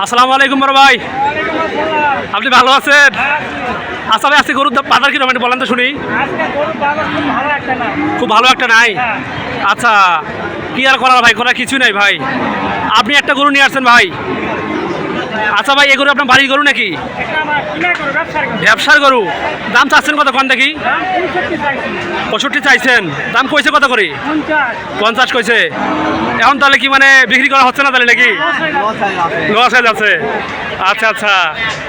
আসসালামু আলাইকুম বড় ভাই। আপনি ভালো আছেন? আসলে আজকে গরুর দাম বাজার কীরকম একটু বলেন তো শুনি। গরুর ভালো একটা খুব ভালো একটা নাই? হ্যাঁ। আচ্ছা কি আর করার ভাই? করার কিছু নাই ভাই। আপনি একটা গরু নিয়ে আসছেন ভাই। আচ্ছা ভাই, এগুলো আপনার বাড়ির গরু নাকি? ব্যবসার গরু। দাম চাচ্ছেন কত কন দেখি? পঁয়ষট্টি চাইছেন। দাম কইছে কত করে? পঞ্চাশ কইছে। এখন তাহলে কি মানে বিক্রি করা হচ্ছে না তাহলে নাকি? লস যাচ্ছে। আচ্ছা আচ্ছা।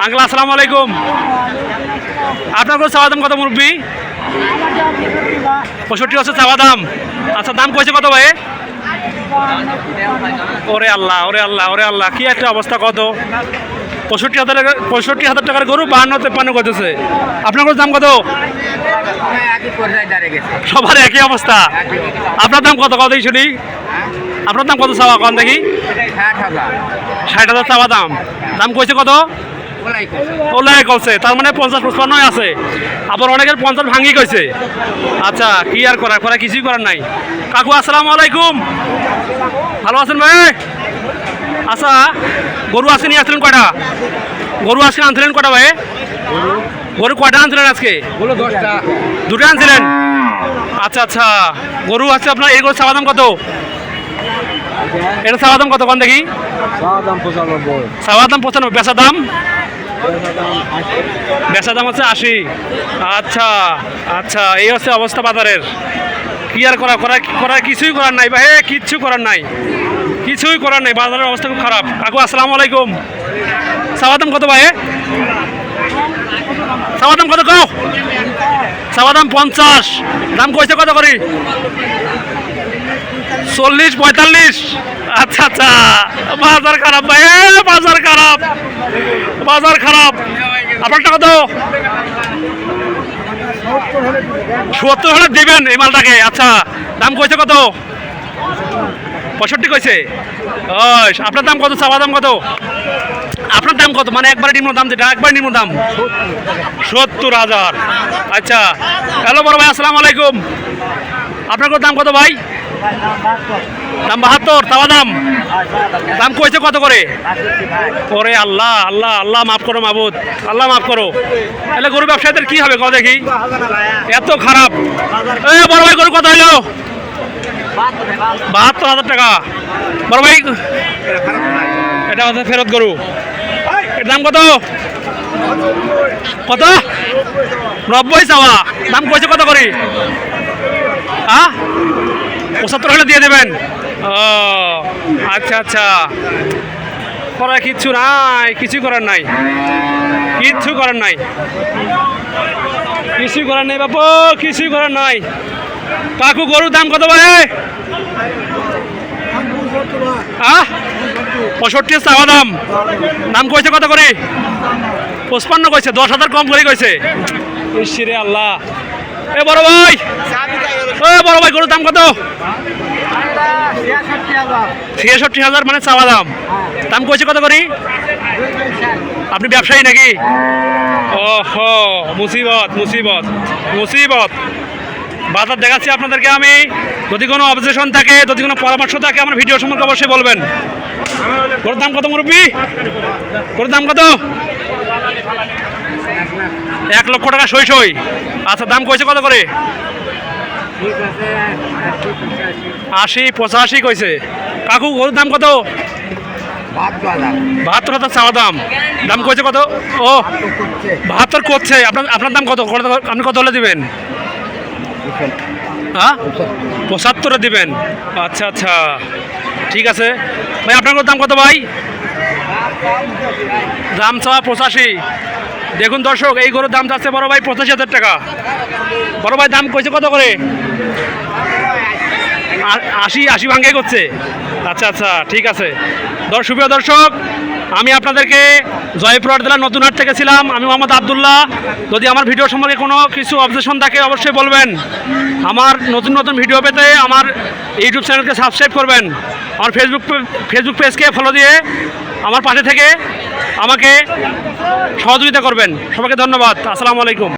আঙ্কেল, আসসালামু আলাইকুম। আপনার কোনো চাওয়া দাম কত, মুরব্বী? পঁয়ষট্টি হচ্ছে চাওয়া দাম। আচ্ছা দাম কইছে কত ভাই? ওরে আল্লাহ ওরে আল্লাহ ওরে আল্লাহ, কি একটা অবস্থা কত? পঁয়ষট্টি হাজার পঁয়ষট্টি হাজার টাকার গরু বাহান্ন তেপান্ন করতেছে। আপনার কোনো দাম কত? সবার একই অবস্থা। আপনার দাম কত কত শুনি? আপনার দাম কত চাওয়া? কন দেখি। ষাট হাজার চাওয়া দাম। দাম কইছে কত? ওলাই কলছে তার মানে পঞ্চাশ পঁচপান্নই আছে। আবার অনেকের পঞ্চাশ ভাঙি কইছে আচ্ছা কি আর করার করা কিছুই করার নাই। কাকু আসসালামু আলাইকুম। ভালো আছেন ভাই? আচ্ছা গরু আজকে নিয়ে আসলেন কটা গরু আজকে আনছিলেন কটা ভাই? গরু কয়টা আনছিলেন আজকে? দুটো আনছিলেন? আচ্ছা আচ্ছা গরু আছে আপনার এই গরু চাওয়া দাম কত? এটা চাওয়া দাম কত কন দেখি? চাওয়া দাম পঁচানব্বই। বেচা দাম? বেচা দাম হচ্ছে আশি। আচ্ছা আচ্ছা এই হচ্ছে অবস্থা বাজারের। কি আর করা করা করার কিছুই করার নাই ভাই কিচ্ছু করার নাই। কিছুই করার নাই বাজারের অবস্থা খুব খারাপ। কাকু আসসালামু আলাইকুম। চাওয়া দাম কত ভাই চাওয়া দাম কত কও? চাওয়া দাম পঞ্চাশ। দাম কইছে কত করি? চল্লিশ, পঁয়তাল্লিশ। আচ্ছা আচ্ছা। বাজার খারাপ ভাই। বাজার খারাপ। বাজার খারাপ। আপনারটা কত সত্তর হলে দিবেন এই মালটাকে। আচ্ছা দাম কইছে কত? পঁয়ষট্টি কইছে। আপনার দাম কত? চাওয়া দাম কত? আপনার দাম কত? মানে একবারে নিম্ন দাম যেটা, একবার নিম্ন দাম। সত্তর হাজার। আচ্ছা। হ্যালো বড় ভাই, আসসালামু আলাইকুম। আপনার দাম কত ভাই? দাম বাহাত্তর, তাওয়া দাম। দাম কইছে কত করে? ওরে আল্লাহ আল্লাহ আল্লাহ মাফ করো মাবুদ, আল্লাহ মাফ করো। তাহলে গরু ব্যবসায়ীদের কি হবে কত দেখি? এত খারাপ। বড় ভাই, গরু কত হইল? বাহাত্তর হাজার টাকা। বড় ভাই, এটা হচ্ছে ফেরত গরু। এর দাম কত? কত? নব্বই চাওয়া। দাম কইছে কত করে? হ্যাঁ পঁচাত্তর হলে দিয়ে দেবেন। ও আচ্ছা আচ্ছা। করার কিচ্ছু নাই, কিছু করার নাই। কিচ্ছু করার নাই। কিছু করার নেই বাপু কিছুই করার নাই। কাকু, গরুর দাম কত ভাই আহ, পঁয়ষট্টি চাওয়া দাম। দাম কইছে কত করে? পঁচপান্ন কইছে, দশ হাজার কম করে কইছে। ইসিরে আল্লাহ। এ বড় ভাই। ও বড় ভাই, গরুর দাম কত? ছিয়াষট্টি হাজার মানে চাওয়া দাম। দাম কইছে কত করি? আপনি ব্যবসায়ী নাকি? ওহ, মুসিবত মুসিবত মুসিবত। বাজার দেখাচ্ছি আপনাদেরকে আমি। যদি কোনো অবজেশন থাকে, যদি কোনো পরামর্শ থাকে, আমার ভিডিও সম্পর্কে অবশ্যই বলবেন। গরুর দাম কত মুরব্বী? গরুর দাম কত? এক লক্ষ টাকা সই সই। আচ্ছা দাম কইছে কত করে? আশি পঁচাশি কইছে। কাকু গরুর দাম কত? বাহাত্তর হাজার চাওয়া দাম। দাম কইছে কত? ও, বাহাত্তর করছে। আপনার আপনার দাম কত, আপনি কত হলে দিবেন? হ্যাঁ? পঁচাত্তরে দিবেন। আচ্ছা আচ্ছা। ঠিক আছে। ভাই, আপনার দাম কত ভাই? দাম চাওয়া পঁচাশি। দেখুন দর্শক, এই গরুর দাম চাচ্ছে বড় ভাই পঁচাশি হাজার টাকা। বড় ভাই দাম কইছে কত করে? আশি আশি ভাঙ্গে করছে। আচ্ছা আচ্ছা ঠিক আছে। দর্শক দর্শক, আমি আপনাদেরকে জয়পুরহাট জেলার নতুন হাট থেকে ছিলাম। আমি মোহাম্মদ আবদুল্লাহ। যদি আমার ভিডিও সম্পর্কে কোনো কিছু অবজেশন থাকে, অবশ্যই বলবেন। আমার নতুন নতুন ভিডিও পেতে আমার ইউটিউব চ্যানেলকে সাবস্ক্রাইব করবেন। আমার ফেসবুক ফেসবুক পেজকে ফলো দিয়ে আমার পাশে থেকে আমাকে সহযোগিতা করবেন। সবাইকে ধন্যবাদ। আসসালামু আলাইকুম।